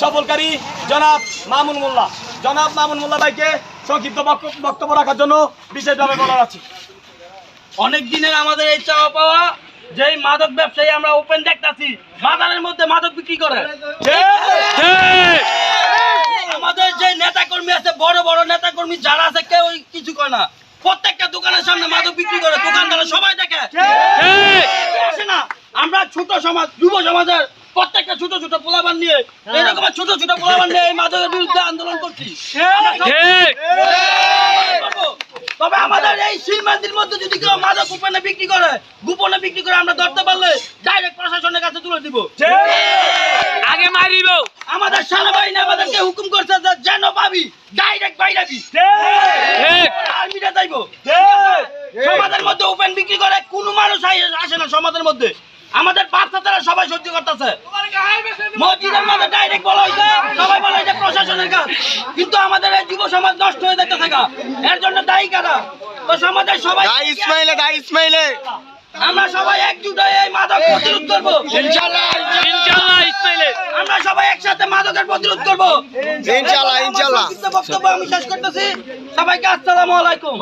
সফলকারী জনাব মামুন মোল্লা। জনাব মামুন মোল্লা ভাইকে সংক্ষিপ্ত বক্তব্য রাখার জন্য বিশেষভাবে বলা আছে। অনেক দিনের আমাদের এই চাওয়া পাওয়া যে মাদক ব্যবসায়ী আমরা ওপেন দেখতাছি বাজারের মধ্যে মাদক বিক্রি করে। আমাদের যে নেতা কর্মী আছে বড় বড় নেতা কর্মী যারা আছে কেউ কিছু করে না। প্রত্যেকটা দোকানের সামনে মাদক বিক্রি করে দোকানদার সবাই দেখে। আসে না। আমরা ছোট সমাজ যুব সমাজের প্রত্যেকটা ছোট ছোট পোলাবান নিয়ে এরকম ছোট ছোট পোলাবান নিয়ে এই মাদকের বিরুদ্ধে আন্দোলন করছি। তবে আমাদের এই সীমান্তের মধ্যে যদি কেউ মাদক গোপনে বিক্রি করে গোপনে বিক্রি করে আমরা ধরতে পারলে ডাইরেক্ট প্রশাসনের কাছে তুলে দিব। আগে মারিব আমাদের সেনাবাহিনী আমাদেরকে হুকুম করছে যে যেন পাবি ডাইরেক্ট বাইরাবি আর্মিটা যাইব। সমাজের মধ্যে ওপেন বিক্রি করে কোনো মানুষ আসে না সমাজের মধ্যে। আমাদের সবাই সহ্য করতেছে। মসজিদের মধ্যে ডাইরেক্ট বলা হয়েছে সবাই বলে যে প্রশাসনের কাজ। কিন্তু আমাদের এই যুব সমাজ নষ্ট হয়ে যেতে থাকা এর জন্য দায়ী কারা? তো সমাজের সবাই ইসমাইলে দা ইসমাইলে। আমরা সবাই একজুট হয়ে এই মাদক প্রতিরোধ করব। ইনশাআল্লাহ ইনশাআল্লাহ ইসমাইলে। আমরা সবাই একসাথে মাদকের প্রতিরোধ করব। ইনশাআল্লাহ ইনশাআল্লাহ। সংক্ষিপ্ত বক্তব্য আমি শেষ করতেছি। সবাইকে আসসালামু আলাইকুম।